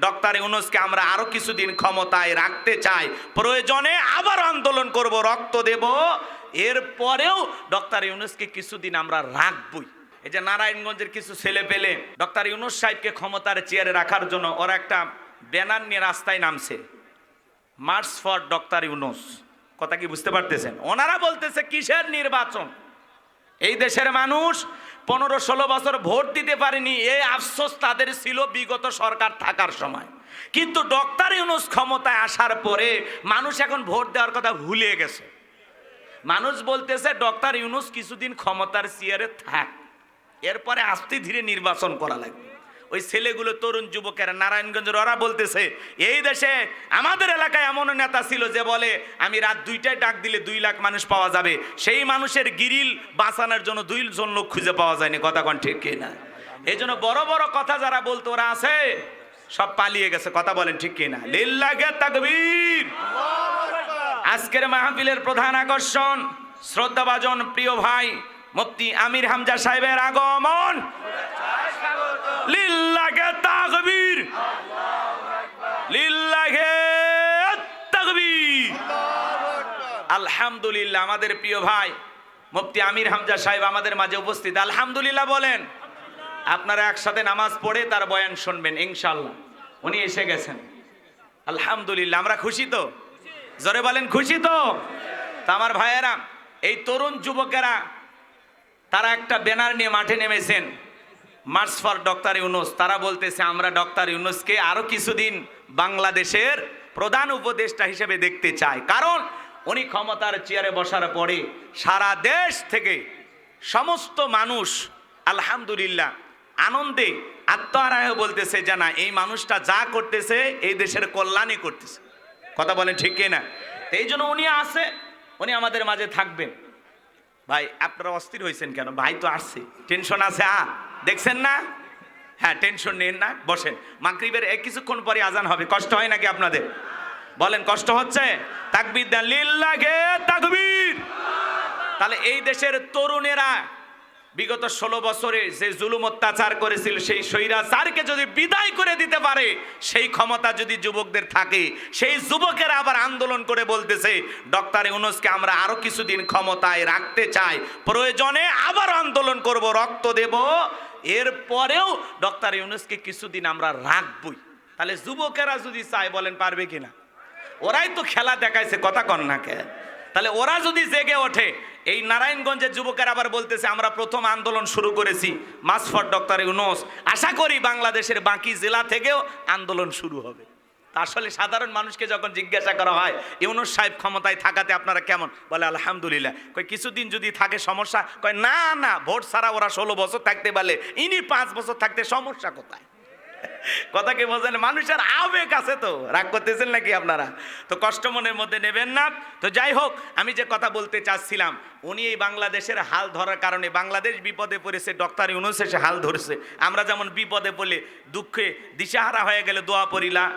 Doctor ইউনুসকে আমরা আরও কিছুদিন ক্ষমতায় রাখতে চাই। প্রয়োজনে আবার আন্দোলন করব, রক্ত দেব। এরপরেও ডক্টর ইউনুসকে কিছুদিন আমরা রাখবই। এই যে নারায়ণগঞ্জের কিছু ছেলে পেলে, ডক্টর ইউনুস সাহেবকে ক্ষমতার চেয়ারে রাখার জন্য ওরা একটা ব্যানার নিয়ে রাস্তায় নামছে। March for doctor Yunus. কথা কি বুঝতে পারতেছেন? ওনারা বলতেছে, কিসের নির্বাচন? এই দেশের মানুষ পনেরো ষোলো বছর ভোট দিতে পারেনি এই আফসোস তাদের ছিল বিগত সরকার থাকার সময়। কিন্তু ডক্টর ইউনুস ক্ষমতায় আসার পরে মানুষ এখন ভোট দেওয়ার কথা ভুলে গেছে। মানুষ বলতেছে, ডক্টর ইউনুস কিছুদিন ক্ষমতার চেয়ারে থাক, এরপরে আস্তে ধীরে নির্বাচন করা লাগবে। ওই ছেলেগুলো তরুণ যুবকেরা নারায়ণগঞ্জের ওরা বলতেছে, এই দেশে আমাদের এলাকায় এমন নেতা ছিল যে বলে, আমি রাত দুইটায় ডাক দিলে দুই লাখ মানুষ পাওয়া যাবে। সেই মানুষের গিরিল বাঁচানোর জন্য দুই জন লোক খুঁজে পাওয়া যায়নি। কথা কোন ঠিক না এই জন্য বড় বড় কথা যারা বলতো, ওরা আছে, সব পালিয়ে গেছে। কথা বলেন ঠিক কি না লিল্লাহে তাকবীর। আজকের মাহফিলের প্রধান আকর্ষণ, শ্রদ্ধাভাজন প্রিয় ভাই মুফতি আমির হামজা সাহেবের আগমন। লিল্লাহে তাকবীর। লিল্লাহে তাকবীর। আলহামদুলিল্লাহ, আমাদের প্রিয় ভাই মুফতি আমির হামজা সাহেব আমাদের মাঝে উপস্থিত। আলহামদুলিল্লাহ বলেন, আপনারা একসাথে নামাজ পড়ে তার বয়ান শুনবেন ইনশাল্লাহ উনি এসে গেছেন। আলহামদুলিল্লাহ, আমরা খুশি তো? জোরে বলেন, খুশি তা আমার ভাইয়েরা, এই তরুণ যুবকেরা, তারা একটা ব্যানার নিয়ে মাঠে নেমেছেন। মার্চ ফর ডক্টর ইউনুস তারা বলতেছে, আমরা ডক্টর ইউনুসকে আরও কিছুদিন বাংলাদেশের প্রধান উপদেষ্টা হিসেবে দেখতে চাই। কারণ উনি ক্ষমতার চেয়ারে বসার পরে সারা দেশ থেকে সমস্ত মানুষ, আলহামদুলিল্লাহ, আনন্দে আত্মহারায় বলতেছে যে, না, এই মানুষটা যা করতেছে, এই দেশের কল্যাণই করতেছে। কথা বলেন ঠিক না এই জন্য উনি আছে, উনি আমাদের মাঝে থাকবেন। ভাই, আপনারা অস্থির হয়েছেন কেন? ভাই তো আসছে। টেনশন আছে, আ। দেখছেন না? হ্যাঁ টেনশন নেন না, বসেন। মাগরিবের এক কিছুক্ষণ পরে আজান হবে, কষ্ট হয় নাকি আপনাদের? বলেন, কষ্ট হচ্ছে? তাকবির দেন, লিল্লাহে তাকবীর। তাহলে এই দেশের তরুণেরা বিগত ষোলো বছরে যে জুলুম অত্যাচার করেছিল, সেই স্বৈরাচারকে যদি বিদায় করে দিতে পারে, সেই ক্ষমতা যদি যুবকদের থাকে, সেই যুবকেরা আবার আন্দোলন করে বলতেছে, ডক্টর ইউনুসকে আমরা আরও কিছুদিন ক্ষমতায় রাখতে চাই, প্রয়োজনে আবার আন্দোলন করব, রক্ত দেব এরপরেও ডক্টর ইউনুসকে কিছুদিন আমরা রাখবই। তাহলে যুবকেরা যদি চায়, বলেন, পারবে কিনা? ওরাই তো খেলা দেখাইছে, কথা কন্যাকে তাহলে ওরা যদি জেগে ওঠে, এই নারায়ণগঞ্জের যুবকের আবার বলতেছে, আমরা প্রথম আন্দোলন শুরু করেছি মাসফর ডক্টর ইউনুস। আশা করি বাংলাদেশের বাকি জেলা থেকেও আন্দোলন শুরু হবে। আসলে সাধারণ মানুষকে যখন জিজ্ঞাসা করা হয়, ইউনুস সাহেব ক্ষমতায় থাকাতে আপনারা কেমন? বলে, আলহামদুলিল্লাহ। কই, কিছুদিন যদি থাকে সমস্যা কয় না না, ভোট ছাড়া ওরা ষোলো বছর থাকতে পারলে, ইনি পাঁচ বছর থাকতে সমস্যা কোথায়? কথা কি বোঝেন? মানুষের আবেগ আছে তো। রাগ করতেছেন নাকি আপনারা? তো কষ্ট মনের মধ্যে নেবেন না। তো যাই হোক, আমি যে কথা বলতে চাচ্ছিলাম, উনি এই বাংলাদেশের হাল ধরার কারণে, বাংলাদেশ বিপদে পড়েছে, ডক্টর ইউনুস এসে হাল ধরছে। আমরা যেমন বিপদে পড়লে দুঃখে দিশাহারা হয়ে গেলে দোয়া পড়িলা।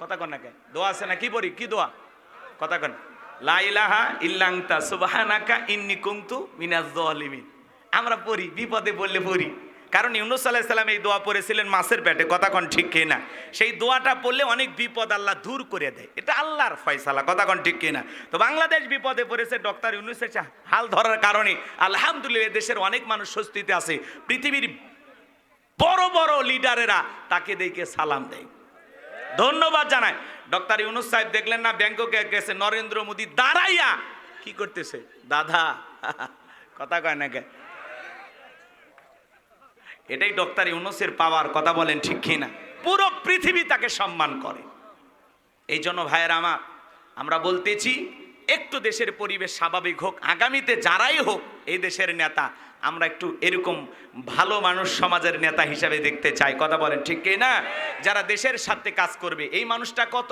কথা কন না কে? দোয়া আছে না? কি পড়ি? কি দোয়া? কথা কন। লা ইলাহা ইল্লাংতা সুবহানাকা ইন্নি কুনতু মিনাজ জালিমিন আমরা পড়ি, বিপদে পড়লে পড়ি। কারণ ইউনুস আলাহ সাল্লাম এই দোয়া পড়েছিলেন মাছের পেটে, কথা কন ঠিক কিনা সেই দোয়াটা পড়লে অনেক বিপদ আল্লাহ দূর করে দেয়। এটা আল্লাহর ফয়সালা, কথা কন ঠিক কিনা তো বাংলাদেশ বিপদে পড়েছে ডক্টর ইউনুসের হাল ধরার কারণে আলহামদুলিল্লাহ দেশের অনেক মানুষ স্বস্তিতে আছে। পৃথিবীর বড় বড় লিডারেরা তাকে দেখে সালাম দেয়। ধন্যবাদ জানায় ডক্টর ইউনুস সাহেব দেখলেন না ব্যাংককে গেছে, নরেন্দ্র মোদী দাঁড়াইয়া কি করতেছে? দাদা, কথা কয় না কে? এটাই ডক্টর ইউনুসের পাওয়ার, কথা বলেন ঠিক কিনা। পুরো পৃথিবী তাকে সম্মান করে। এই জন্য ভাইয়ের আমার, আমরা বলতেছি, একটু দেশের পরিবেশ স্বাভাবিক হোক, আগামীতে যারাই হোক, এই দেশের নেতা আমরা একটু এরকম ভালো মানুষ সমাজের নেতা হিসাবে দেখতে চাই। কথা বলেন ঠিক কি না যারা দেশের সাথে কাজ করবে। এই মানুষটা কত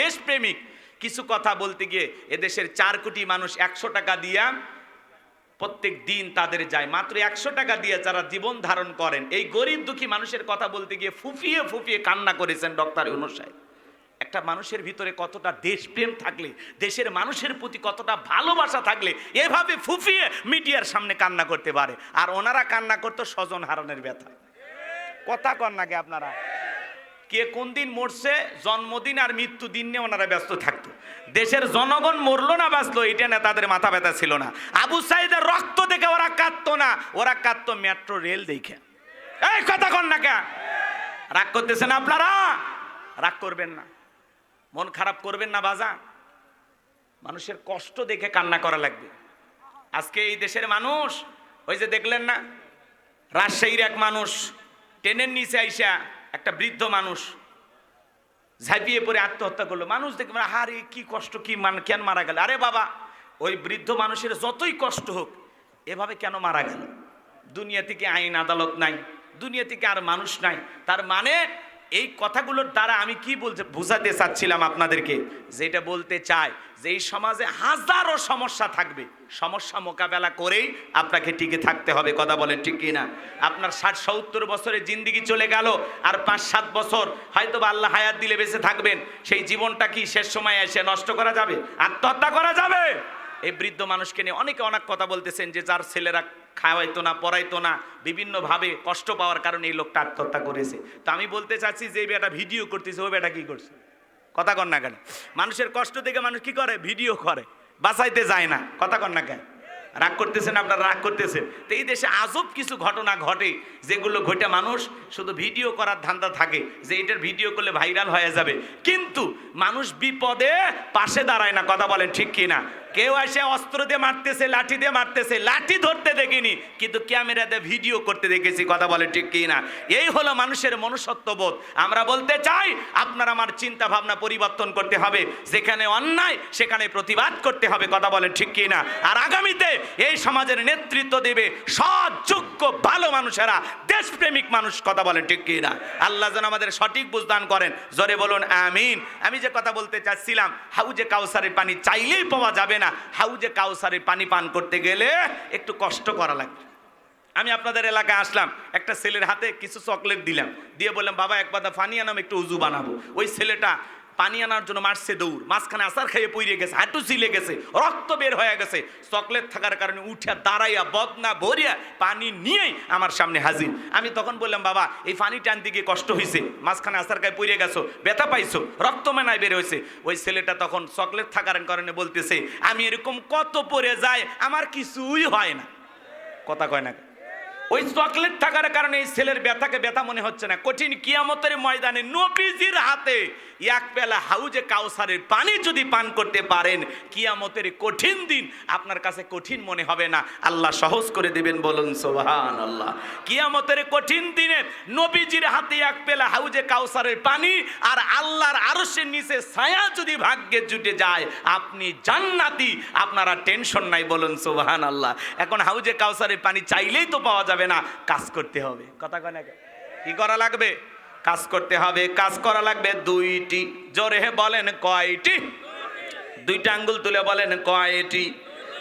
দেশপ্রেমিক। কিছু কথা বলতে গিয়ে এদেশের চার কোটি মানুষ একশো টাকা দিয়া প্রত্যেক দিন তাদের যায়। মাত্র একশো টাকা দিয়ে যারা জীবন ধারণ করেন। এই গরিব দুঃখী মানুষের কথা বলতে গিয়ে ফুফিয়ে ফুফিয়ে কান্না করেছেন ডক্টর ইউনুস একটা মানুষের ভিতরে কতটা দেশপ্রেম থাকলে, দেশের মানুষের প্রতি কতটা ভালোবাসা থাকলে, এভাবে ফুফিয়ে মিডিয়ার সামনে কান্না করতে পারে। আর ওনারা কান্না করতো স্বজন হারানোর ব্যথা। কথা কন নাকি আপনারা। কে কোন দিন মরছে, জন্মদিন আর মৃত্যু দিন নিয়ে ওনারা ব্যস্ত থাকতো। দেশের জনগণ মরলো না, বাঁচলো, এটা না তাদের মাথা ব্যথা ছিল না। আবু সাইদের রক্ত দেখে ওরা কাঁদতো না, ওরা কাঁদতো মেট্রো রেল দেখে। এই, কথা কন না কে। রাগ করতেছেন আপনারা? রাগ করবেন না। মন খারাপ করবেন না বাজা? মানুষের কষ্ট দেখে কান্না করা লাগবে। আজকে এই দেশের মানুষ, ওই যে দেখলেন না, রাজশাহীর এক মানুষ, ট্রেনের নিচে আইসা একটা বৃদ্ধ মানুষ ঝাঁপিয়ে পড়ে আত্মহত্যা করল। মানুষ দেখবে আরে কি কষ্ট, কি মান, কেন মারা গেল? আরে বাবা, ওই বৃদ্ধ মানুষের যতই কষ্ট হোক, এভাবে কেন মারা গেল? দুনিয়া থেকে আইন, আদালত নাই, দুনিয়া থেকে আর মানুষ নাই। তার মানে এই কথাগুলোর দ্বারা আমি কি বলতে বোঝাতে চাচ্ছিলাম আপনাদেরকে? যেটা বলতে চাই, যে এই সমাজে হাজারো সমস্যা থাকবে। সমস্যা মোকাবেলা করেই আপনাকে টিকে থাকতে হবে, কথা বলেন ঠিক কি না আপনার ষাট সত্তর বছরের জিন্দিগি চলে গেল, আর পাঁচ সাত বছর হয়তো বা আল্লাহ হায়াত দিলে বেঁচে থাকবেন। সেই জীবনটা কি শেষ সময় এসে নষ্ট করা যাবে? আত্মহত্যা করা যাবে? এই বৃদ্ধ মানুষকে নিয়ে অনেকে অনেক কথা বলতেছেন যে, যার ছেলেরা খাওয়াইতো না, পড়াইতো না, বিভিন্নভাবে কষ্ট পাওয়ার কারণে এই লোকটা আত্মহত্যা করেছে। তো আমি বলতে চাচ্ছি যে বেটা ভিডিও করতেছে ওই বেটা কি করছে? কথা কন না কেন? মানুষের কষ্ট দেখে মানুষ কি করে? ভিডিও করে। বাঁচাইতে যায় না। কথা কন না কেন? রাগ করতেছেন আপনারা, রাগ করতেছেন। তো এই দেশে আজব কিছু ঘটনা ঘটে, যেগুলো ঘটে মানুষ শুধু ভিডিও করার ধান্দা থাকে, যে এটার ভিডিও করলে ভাইরাল হয়ে যাবে। কিন্তু মানুষ বিপদে পাশে দাঁড়ায় না, কথা বলেন ঠিক কি না কেউ এসে অস্ত্র দিয়ে মারতেছে, লাঠি দিয়ে মারতেছে, লাঠি ধরতে দেখিনি, কিন্তু ক্যামেরা দিয়ে ভিডিও করতে দেখেছি, কথা বলে ঠিক কি না এই হলো মানুষের মনুষ্যত্ববোধ। আমরা বলতে চাই, আপনার আমার চিন্তা ভাবনা পরিবর্তন করতে হবে, যেখানে অন্যায়, সেখানে প্রতিবাদ করতে হবে, কথা বলে ঠিক কি না আর আগামীতে এই সমাজের নেতৃত্ব দেবে সৎ, যোগ্য, ভালো মানুষেরা, দেশপ্রেমিক মানুষ, কথা বলে ঠিক কি না আল্লাহ যেন আমাদের সঠিক বুঝদান করেন। জোরে বলুন, আমিন। আমি যে কথা বলতে চাচ্ছিলাম, হাউজে কাউসারের পানি চাইলেই পাওয়া যাবে না। হাউজে কাউসারে পানি পান করতে গেলে একটু কষ্ট করা লাগবে। আমি আপনাদের এলাকায় আসলাম, একটা ছেলের হাতে কিছু চকলেট দিলাম। দিয়ে বললাম, বাবা, এক পাতা ফানিয়ে আনাম একটু উজু বানাবো। ওই ছেলেটা পানি আনার জন্য মারছে দৌড়। মাঝখানে আসার খেয়ে পইরে গেছে, হাঁটু ছিলে গেছে, রক্ত বের হয়ে গেছে। চকলেট থাকার কারণে উঠে দাঁড়াইয়া বদনা ভরিয়া পানি নিয়েই আমার সামনে হাজির। আমি তখন বললাম, বাবা, এই পানি টানতে গিয়ে কষ্ট হয়েছে মাঝখানে আসার খায় পইরে গেছো, ব্যথা পাইছো, রক্ত মেনায় বের হয়েছে ওই ছেলেটা তখন চকলেট থাকার কারণে বলতেছে, আমি এরকম কত পরে যাই, আমার কিছুই হয় না। কথা কয় না। ওই চকলেট থাকার কারণে এই ছেলের ব্যথাকে ব্যথা মনে হচ্ছে না। কঠিন কিয়ামতের ময়দানে নবীজির হাতে এক বেলা হাউজে কাউসারের পানি যদি পান করতে পারেন, কিয়ামতের কঠিন দিন আপনার কাছে কঠিন মনে হবে না। আল্লাহ সহজ করে দেবেন বলুন সোহান আল্লাহ কিয়ামতের কঠিন দিনে নবীজির হাতে এক পেলা হাউজে কাউসারের পানি আর আল্লাহর আরশের নিচে ছায়া যদি ভাগ্যে জুটে যায়, আপনি জান্নাতি। আপনারা টেনশন নাই বলুন সোহান আল্লাহ এখন হাউজে কাউসারের পানি চাইলেই তো পাওয়া যাবে। না, কাজ করতে হবে। কথা কয়? কি করা লাগবে? কাজ করতে হবে। কাজ করা লাগবে দুইটি। জোরে বলেন কয়টি? দুইটা আঙ্গুল তুলে বলেন কয়টি?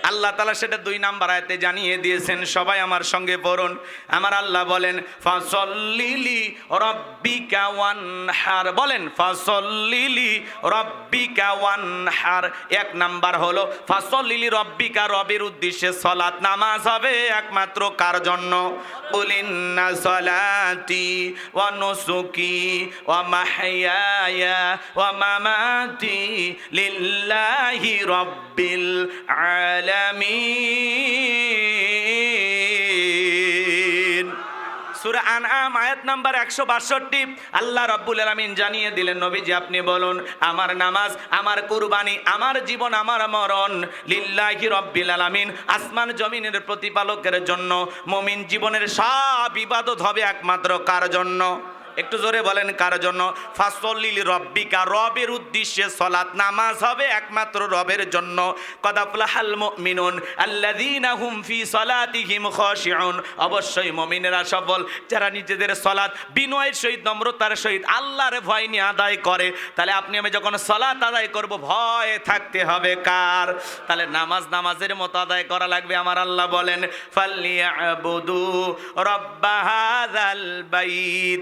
আল্লাহ তালা সেটা দুই নাম্বার আয়তে জানিয়ে দিয়েছেন, সবাই আমার সঙ্গে পড়ুন। আমার আল্লাহ বলেন, ফাসল্লিলি রব্বিকা ওয়ানহার। বলেন, ফাসল্লিলি রব্বিকা ওয়ানহার। এক নাম্বার হলো, ফাসল্লিলি রব্বিকা রবের উদ্দেশ্যে সলাৎ নামাজ হবে একমাত্র কার জন্য? কুলিন্না সলাতি ওয়া নুসুকি ওয়া মাহইয়ায়া ওয়া মামাতি লিল্লাহি রব্বিল আলামিন সূরা আনআম, আয়াত নাম্বার 162 আল্লাহ রাব্বুল আলামিন জানিয়ে দিলেন, নবীজি আপনি বলুন, আমার নামাজ, আমার কুরবানি, আমার জীবন, আমার মরণ লিল্লাহি রাব্বিল আলামিন। আসমান জমিনের প্রতিপালকের জন্য মমিন জীবনের সব ইবাদত হবে একমাত্র কার জন্য? একটু জোরে বলেন, কার জন্য? ফাসলিল রব্বিকা, রবের উদ্দেশ্যে সলাৎ নামাজ হবে একমাত্র রবের জন্য। কদাফলাহাল মুমিনুন, আল্লাযীনা হুম ফি সলাতিহিম খাশিউন। অবশ্যই মুমিনেরা সফল, যারা নিজেদের সলাৎ বিনয়ের সহিত, নম্রতার সহিত আল্লাহর ভয় নিয়ে আদায় করে, তাহলে আপনি, আমি যখন সলাৎ আদায় করব, ভয় থাকতে হবে কার? তাহলে নামাজ নামাজের মতো আদায় করা লাগবে, আমার আল্লাহ বলেন, ফাল্লিয়াবুদু রব্বা হাযাল বাইত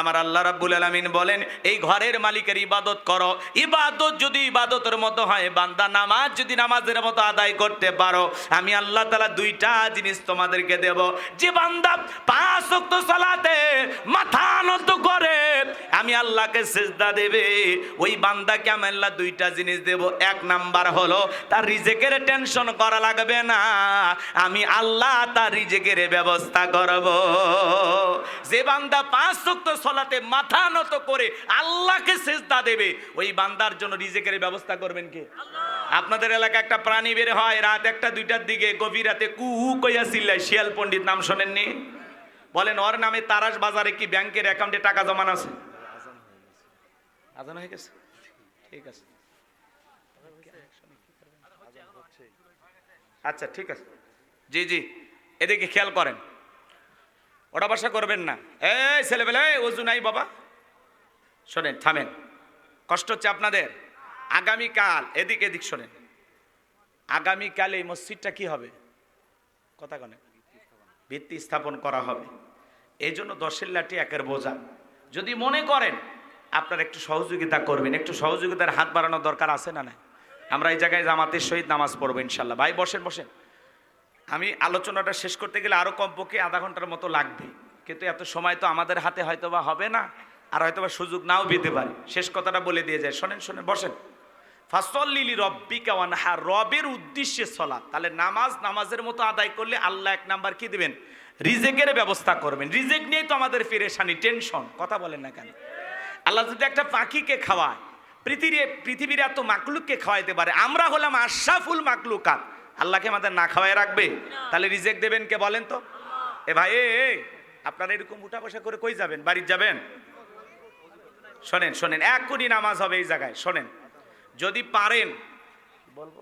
আমার আল্লাহ রাব্বুল আলামিন বলেন, এই ঘরের মালিকের ইবাদত করো। ইবাদত যদি ইবাদতের মতো হয়, বান্দা নামাজ যদি নামাজের মতো আদায় করতে পারো, আমি আল্লাহ তাআলা দুইটা জিনিস তোমাদেরকে দেব। যে বান্দা পাঁচ ওয়াক্ত সালাতে মাথা নত করে, আমি আল্লাহকে সেজদা দেবে। ওই বান্দাকে আমি আল্লাহ দুইটা জিনিস দেব। এক নাম্বার হলো, তার রিজেকের টেনশন করা লাগবে না। আমি আল্লাহ তার রিজেকের ব্যবস্থা করব। যে বান্দা পাঁচ ওয়াক্ত সালাতে মাথা নত করে আল্লাহকে সেজদা দেবে। ওই বান্দার জন্য রিজেকের ব্যবস্থা করবেন কে? আপনাদের এলাকা একটা প্রাণী বের হয় রাত একটা দুইটার দিকে গভীর রাতে কু কইয়া চিল্লায় শিয়াল পণ্ডিত নাম শোনেননি? বলেন ওর নামে তারাস বাজারে কি ব্যাংকের অ্যাকাউন্টে টাকা জমান আছে? আজান হয়ে গেছে? ঠিক আছে। আচ্ছা ঠিক আছে। জি জি এদিকে খেয়াল করেন। ওটা বাসা করবেন না। এই ছেলেবেলে ওজু নাই বাবা। শোনেন, থামেন। কষ্ট হচ্ছে আপনাদের। আগামীকাল, এদিক এদিক শোনেন। আগামীকাল এই মসজিদটা কি হবে? কথা কনে। ভিত্তি স্থাপন করা হবে। এই জন্য দশের লাঠি একের বোঝা। যদি মনে করেন, আপনার একটু সহযোগিতা করবেন। একটু সহযোগিতার হাত বাড়ানোর দরকার আছে না না আমরা এই জায়গায় জামাতের সহিত নামাজ পড়ব ইনশাল্লাহ। ভাই, বসেন বসেন। আমি আলোচনাটা শেষ করতে গেলে আরও কমপক্ষে আধা ঘণ্টার মতো লাগবে। কিন্তু এত সময় তো আমাদের হাতে হয়তো বা হবে না, আর হয়তো বা সুযোগ নাও পেতে পারি। শেষ কথাটা বলে দিয়ে যায়। শোনেন শোনেন, বসেন। ফাসল্লিলি রব্বিকা ওয়ানহা, রবের উদ্দেশ্যে সলাৎ। তাহলে নামাজ নামাজের মতো আদায় করলে আল্লাহ এক নাম্বার কি দেবেন? রিজেকের ব্যবস্থা করবেন। রিজেক নিয়েই তো আমাদের ফিরেশানি, টেনশন, কথা বলেন না কেন? আল্লাহ যদি একটা পাখিকে খাওয়ায় পৃথিবীর পৃথিবীর এত মাকলুককে খাওয়াইতে পারে, আমরা হলাম আশাফুল মাকলুকাত। আল্লাহকে আমাদের না খাওয়াই রাখবে? তাহলে রিজেক্ট দেবেন কে বলেন তো? এ ভাই, এ আপনারা এরকম উঠা বসা করে কই যাবেন? বাড়ির যাবেন? শোনেন শোনেন এক কোটি নামাজ হবে এই জায়গায়, শোনেন। যদি পারেন, বলব?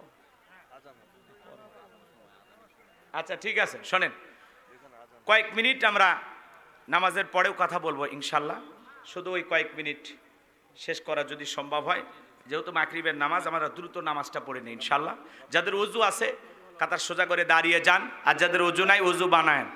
আচ্ছা ঠিক আছে, শোনেন। কয়েক মিনিট আমরা নামাজের পরেও কথা বলব ইনশাল্লাহ। শুধু ওই কয়েক মিনিট শেষ করা যদি সম্ভব হয়। যেহেতু মাকরিবের নামাজ, আমরা দ্রুত নামাজটা পড়ে নিই ইনশাল্লাহ যাদের উজু আছে, কাতার সোজা করে দাঁড়িয়ে যান। আর যাদের উজু নাই, উজু বানায়েন।